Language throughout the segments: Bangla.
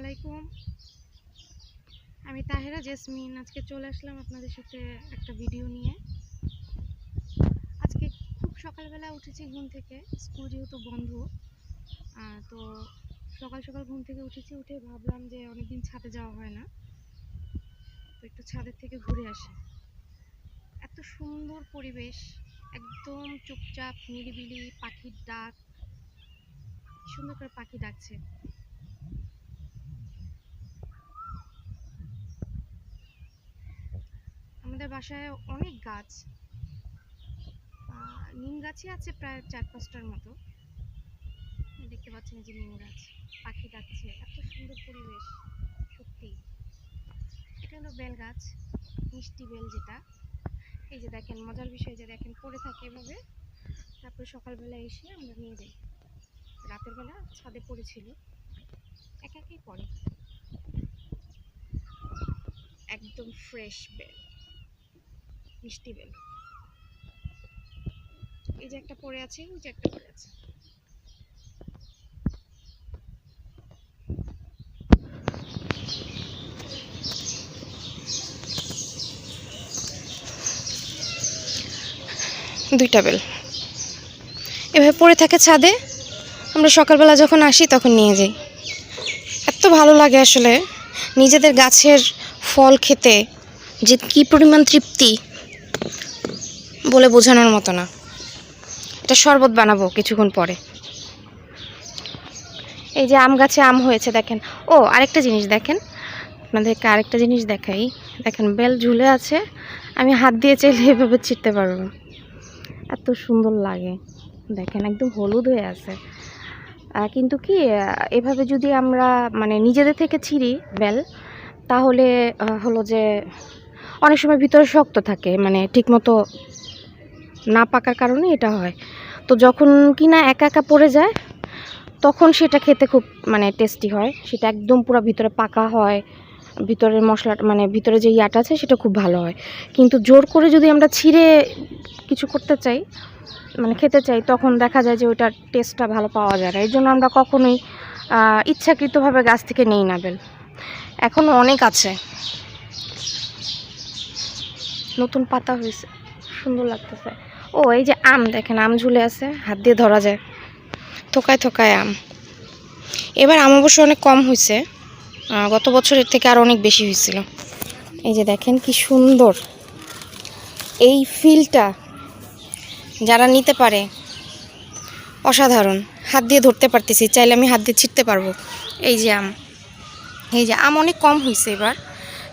আলাইকুম। আমি তাহেরা জেসমিন। আজকে চলে আসলাম আপনাদের সাথে একটা ভিডিও নিয়ে। আজকে খুব সকালবেলা উঠেছি ঘুম থেকে। স্কুল যেহেতু বন্ধ তো সকাল সকাল ঘুম থেকে উঠেছি, উঠে ভাবলাম যে অনেকদিন ছাদে যাওয়া হয় না। তো একটু ছাদের থেকে ঘুরে আসি। এত সুন্দর পরিবেশ, একদম চুপচাপ, নিরিবিলি, পাখির ডাক। সুন্দর করে পাখি ডাকছে। আমাদের বাসায় অনেক গাছ। নিম গাছই আছে প্রায় চার পাঁচটার মতো। দেখতে পাচ্ছেন যে নিম গাছ, পাখি ডাকছে, এত সুন্দর পরিবেশ, সত্যি। এটা হলো বেল গাছ, মিষ্টি বেল যেটা। এই যে দেখেন, মজার বিষয় যে দেখেন, পড়ে থাকে এভাবে। তারপরে সকালবেলা এসে আমরা নিয়ে যাই। রাতের বেলা ছাদে পড়েছিল, একা একাই পড়ে। একদম ফ্রেশ বেল। মিষ্টি বেল। এই যে একটা পড়ে আছে ওই যে একটা পড়ে আছে। দুইটা বেল। এভাবে পড়ে থাকে ছাদে। আমরা সকালবেলা যখন আসি, তখন নিয়ে যাই। এত ভালো লাগে আসলে। নিজেদের গাছের ফল খেতে যে কী পরিমাণ তৃপ্তি। বলে বোঝানোর মতো না। এটা শরবত বানাবো কিছুক্ষণ পরে। এই যে আম গাছে আম হয়েছে, দেখেন। ও, আরেকটা জিনিস দেখেন। আপনাদেরকে আরেকটা জিনিস দেখাই। দেখেন, বেল ঝুলে আছে। আমি হাত দিয়ে চাইলে এভাবে ছিটতে পারব। এত সুন্দর লাগে। দেখেন, একদম হলুদ হয়ে আছে। কিন্তু কি এভাবে যদি আমরা মানে নিজেদের থেকে ছিঁড়ি বেল, তাহলে হলো যে অনেক সময় ভিতরে শক্ত থাকে মানে ঠিকমতো না পাকার কারণে এটা হয়। তো যখন কিনা একা একা পড়ে যায়, তখন সেটা খেতে খুব মানে টেস্টি হয়। সেটা একদম পুরো ভিতরে পাকা হয়, ভিতরের মশলা মানে ভিতরে যে ইয়াটা আছে সেটা খুব ভালো হয়। কিন্তু জোর করে যদি আমরা ছিঁড়ে কিছু করতে চাই মানে খেতে চাই, তখন দেখা যায় যে ওইটার টেস্টটা ভালো পাওয়া যায় না। এই জন্য আমরা কখনোই ইচ্ছাকৃতভাবে গাছ থেকে নেই না বেল। এখনও অনেক আছে। নতুন পাতা হয়েছে। সুন্দর লাগতেছে। ও, এই যে আম দেখেন, আম ঝুলে আছে, হাত দিয়ে ধরা যায়। থোকায় থোকায় আম। এবার আম অবশ্য অনেক কম হয়েছে গত বছরের থেকে আর অনেক বেশি হয়েছিল এই যে দেখেন কি সুন্দর। এই ফিলটা যারা নিতে পারে, অসাধারণ। হাত দিয়ে ধরতে পারতেছি, চাইলে আমি হাত দিয়ে ছিটতে পারব। এই যে আম। এই যে আম অনেক কম হয়েছে এবার।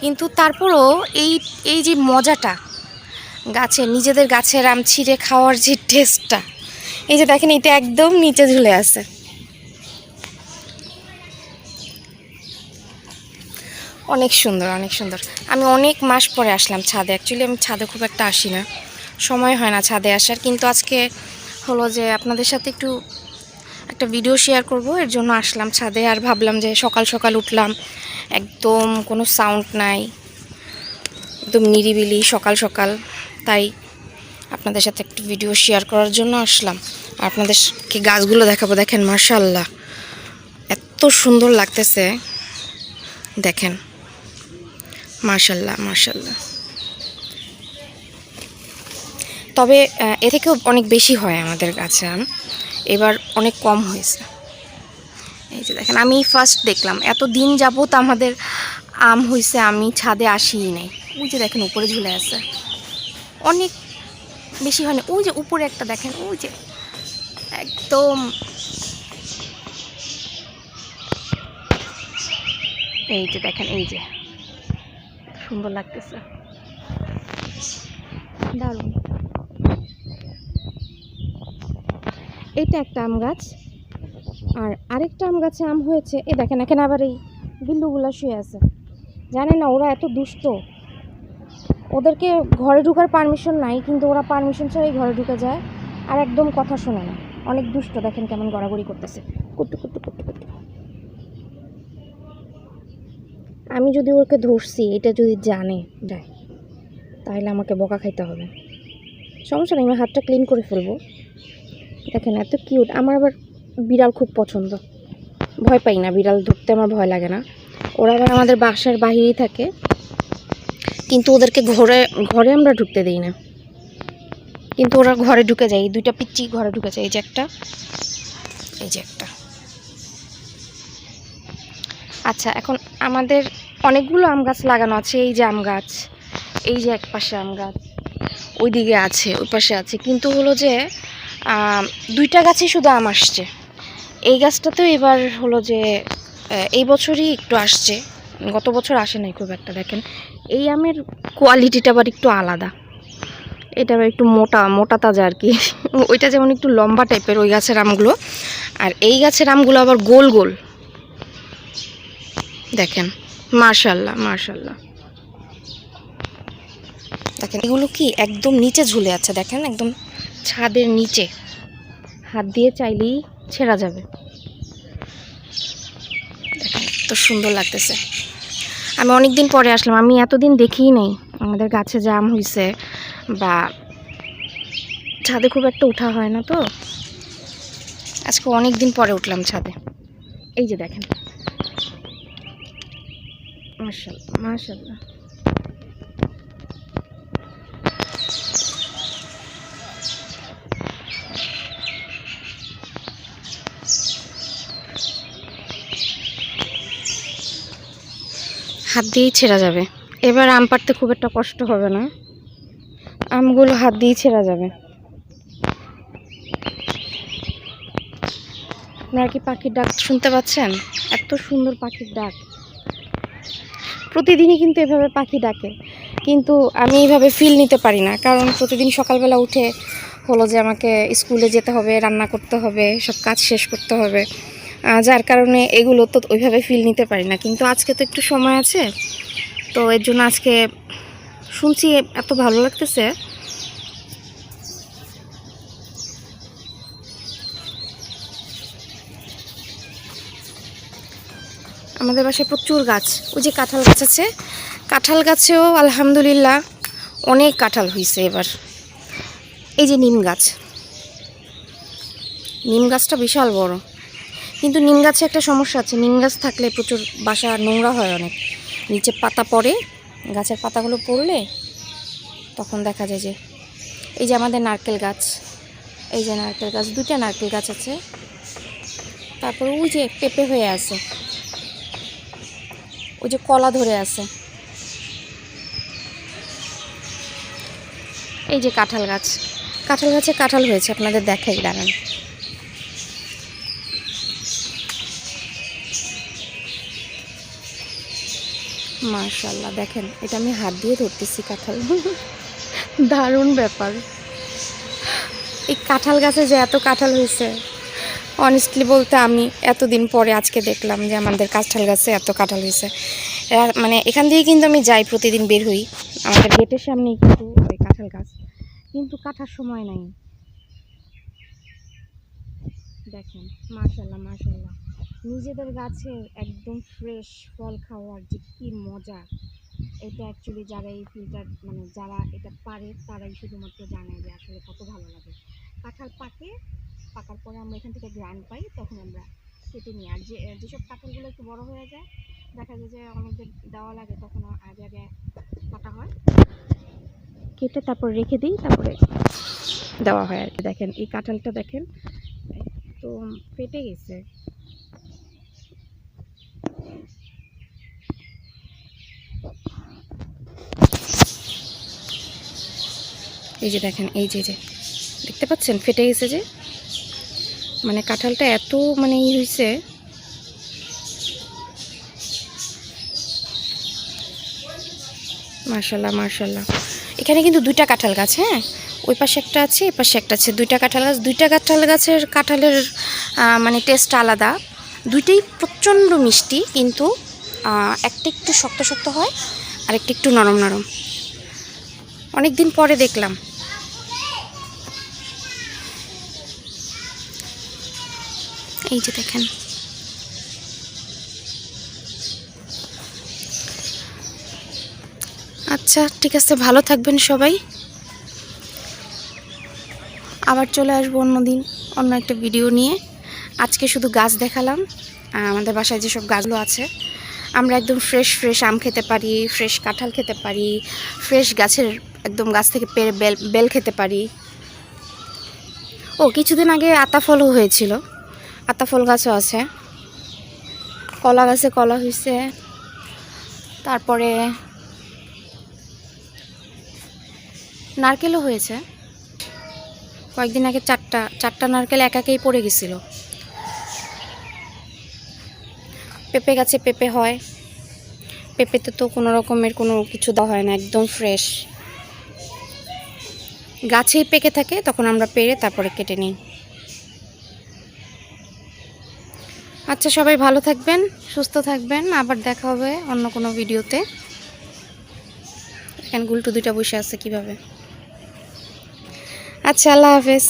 কিন্তু তারপরও এই এই যে মজাটা গাছে, নিজেদের গাছের আম ছিঁড়ে খাওয়ার যে টেস্টটা এই যে দেখেন এটা একদম নিচে ঝুলে আছে। অনেক সুন্দর অনেক সুন্দর। আমি অনেক মাস পরে আসলাম ছাদে। অ্যাকচুয়ালি আমি ছাদে খুব একটা আসি না। সময় হয় না ছাদে আসার। কিন্তু আজকে হলো যে আপনাদের সাথে একটু একটা ভিডিও শেয়ার করব। এর জন্য আসলাম ছাদে আর ভাবলাম যে সকাল সকাল উঠলাম। একদম কোনো সাউন্ড নাই। একদম নিরিবিলি সকাল সকাল। তাই আপনাদের সাথে একটু ভিডিও শেয়ার করার জন্য আসলাম। আপনাদেরকে গাছগুলো দেখাবো? দেখেন মার্শাল্লাহ এত সুন্দর লাগতেছে। দেখেন। মার্শাল্লাহ মার্শাল্লাহ তবে এ থেকেও অনেক বেশি হয় আমাদের গাছে, আম। এবার অনেক কম হয়েছে। এই যে দেখেন, আমি ফার্স্ট দেখলাম, এত দিন যাবত আমাদের আম হয়েছে আমি ছাদে আসিই নাই। ওই যে দেখেন, উপরে ঝুলে আছে। অনেক বেশি হয় না। ওই যে উপরে একটা দেখেন, ওই যে একদম এই যে দেখেন, এই যে সুন্দর লাগতেছে। দারুণ। এইটা একটা আম গাছ। আর আরেকটা আম গাছে আম হয়েছে। এই দেখেন, এখানে আবার এই বিল্লুগুলা শুয়ে আছে। জানেন না, ওরা এত দুষ্ট। ওদেরকে ঘরে ঢুকার পারমিশন নাই কিন্তু ওরা পারমিশন ছাড়াই ঘরে ঢুকে যায় আর একদম কথা শোনে না। অনেক দুষ্ট দেখেন কেমন গড়াগড়ি করতেছে। কুট্টু কুট্টু কুট্টু কুট্টু আমি যদি ওকে ধরছি এটা যদি জানে দেয় তাহলে আমাকে বকা খাইতে হবে। সমস্যা নেই আমি হাতটা ক্লিন করে ফেলব। দেখেন এত কিউট আমার আবার বিড়াল খুব পছন্দ। ভয় পাই না বিড়াল ধরতে আমার ভয় লাগে না। ওরা আবার আমাদের বাসার বাহিরেই থাকে। কিন্তু ওদেরকে ঘরে ঘরে আমরা ঢুকতে দিই না। কিন্তু ওরা ঘরে ঢুকে যায়। দুইটা পিচ্ছি ঘরে ঢুকে যায়। এই যে একটা, এই যে একটা। আচ্ছা এখন আমাদের অনেকগুলো আম গাছ লাগানো আছে। এই যে আম গাছ, এই যে এক পাশে আম গাছ, ওইদিকে আছে, ওই পাশে আছে। কিন্তু হলো যে দুইটা গাছই শুধু আম আসছে। এই গাছটাতেও এবার হলো যে এই বছরই একটু আসছে। গত বছর আসে নাই খুব একটা, দেখেন। এই আমের কোয়ালিটিটা আবার একটু আলাদা। এটা আবার একটু মোটা মোটা তাজা আর কি। ওইটা যেমন একটু লম্বা টাইপের ওই গাছের আমগুলো। আর এই গাছের আমগুলো আবার গোল গোল। দেখেন মার্শাল্লাহ মার্শাল্লাহ দেখেন, এগুলো কি একদম নিচে ঝুলে আছে, দেখেন, একদম ছাদের নিচে। হাত দিয়ে চাইলেই ছেঁড়া যাবে। দেখেন তো সুন্দর লাগতেছে। আমি অনেকদিন পরে আসলাম, আমি এতদিন দেখিই নেই আমাদের গাছে জাম হয়েছে বা ছাদে খুব একটা উঠা হয় না তো। আজকে অনেক দিন পরে উঠলাম ছাদে। এই যে দেখেন। মার্শাল্লাহ মার্শাল্লাহ হাত দিয়েই ছেঁড়া যাবে। এবার আম পাড়তে খুব একটা কষ্ট হবে না। আমগুলো হাত দিয়েই ছেঁড়া যাবে। আপনারা কি পাখির ডাক শুনতে পাচ্ছেন? এত সুন্দর পাখির ডাক। প্রতিদিনই কিন্তু এভাবে পাখি ডাকে। কিন্তু আমি এইভাবে ফিল নিতে পারি না। কারণ প্রতিদিন সকালবেলা উঠে হলো যে আমাকে স্কুলে যেতে হবে, রান্না করতে হবে, সব কাজ শেষ করতে হবে। যার কারণে এগুলো তো ওইভাবে ফিল নিতে পারি না। কিন্তু আজকে তো একটু সময় আছে, তো এর জন্য আজকে শুনছি এত ভালো লাগতেছে। আমাদের বাসায় প্রচুর গাছ, ওই যে কাঁঠাল গাছ আছে, কাঁঠাল গাছেও আলহামদুলিল্লাহ অনেক কাঁঠাল হয়েছে এবার। এই যে নিম গাছ, নিম গাছটা বিশাল বড়। কিন্তু নিম গাছে একটা সমস্যা আছে। নিম গাছ থাকলে প্রচুর বাসা নোংরা হয় অনেক। নিচে পাতা পড়ে, গাছের পাতাগুলো পড়লে তখন দেখা যায় যে এই যে আমাদের নারকেল গাছ, এই যে নারকেল গাছ, দুইটা নারকেল গাছ আছে। তারপর ওই যে পেঁপে হয়ে আছে। ওই যে কলা ধরে আছে। এই যে কাঁঠাল গাছ। কাঁঠাল গাছে কাঁঠাল হয়েছে, আপনাদের দেখাই, দাঁড়ান। মার্শাল্লাহ দেখেন এটা আমি হাত দিয়ে ধরতেছি কাঁঠাল। দারুণ ব্যাপার। এই কাঁঠাল গাছে যে এত কাঁঠাল হয়েছে অনেস্টলি বলতে আমি এতদিন পরে আজকে দেখলাম যে আমাদের কাঁঠাল গাছে এত কাঁঠাল হয়েছে। মানে এখান দিয়ে কিন্তু আমি যাই প্রতিদিন বের হই। আমাদের গেটের সামনেই কিন্তু ওই কাঁঠাল গাছ কিন্তু কাটার সময় নাই। দেখেন মাশাল্লাহ মাশাল্লাহ নিজেদের গাছে একদম ফ্রেশ ফল খাওয়ার যে কি মজা, এটা অ্যাকচুয়ালি যারা এই ফিল্টার মানে যারা এটা পারে, তারাই শুধুমাত্র জানে যে আসলে কত ভালো লাগে। কাঁঠাল পাকে, পাকার পরে আমরা এখান থেকে গ্রান পাই, তখন আমরা কেটে নিই। আর যে যেসব কাঁঠালগুলো একটু বড় হয়ে যায়, দেখা যায় যে অনেকদের দেওয়া লাগে তখন আগে আগে কাটা হয়। কেটে তারপর রেখে দিই, তারপরে দেওয়া হয় আর কি। দেখেন, এই কাঁঠালটা দেখেন তো ফেটে গেছে। এই যে দেখেন, এই যে যে। দেখতে পাচ্ছেন? ফেটে গেছে যে। মানে কাঁঠালটা এত মানে ই হয়েছে মার্শাল্লাহ মার্শাল্লাহ এখানে কিন্তু দুইটা কাঁঠাল গাছ হ্যাঁ? ওই পাশে একটা আছে, এই পাশে একটা আছে। দুইটা কাঁঠাল গাছ, দুইটা কাঁঠাল গাছের কাঁঠালের মানে টেস্ট আলাদা। দুইটাই প্রচণ্ড মিষ্টি, কিন্তু একটা একটু শক্ত শক্ত হয় আর একটা একটু নরম নরম। অনেক দিন পরে দেখলাম। এই যে দেখেন। আচ্ছা ঠিক আছে, ভালো থাকবেন সবাই। আবার চলে আসব অন্য দিন অন্য একটা ভিডিও নিয়ে। আজকে শুধু গাছ দেখালাম আমাদের বাসায় যেসব গাছগুলো আছে, আমরা একদম ফ্রেশ ফ্রেশ আম খেতে পারি ফ্রেশ কাঁঠাল খেতে পারি ফ্রেশ গাছের একদম গাছ থেকে পেরে বেল বেল খেতে পারি। ও, কিছুদিন আগে আতা ফলও হয়েছিল। আতা ফল গাছও আছে। কলা গাছে কলা হয়েছে তারপরে নারকেলও হয়েছে। কয়েকদিন আগে চারটা চারটা নারকেল একাকেই পড়ে গেছিল। পেঁপে গাছে পেঁপে হয়। পেঁপেতে তো কোনো রকমের কোনো কিছু দেওয়া হয় না, একদম ফ্রেশ গাছেই পেকে থাকে, তখন আমরা পেরে তারপরে কেটে নিই। আচ্ছা সবাই ভালো থাকবেন, সুস্থ থাকবেন। আবার দেখা হবে অন্য কোনো ভিডিওতে। এখানে গুলটু দুইটা বসে আছে কীভাবে? আচ্ছা আল্লাহ হাফেজ।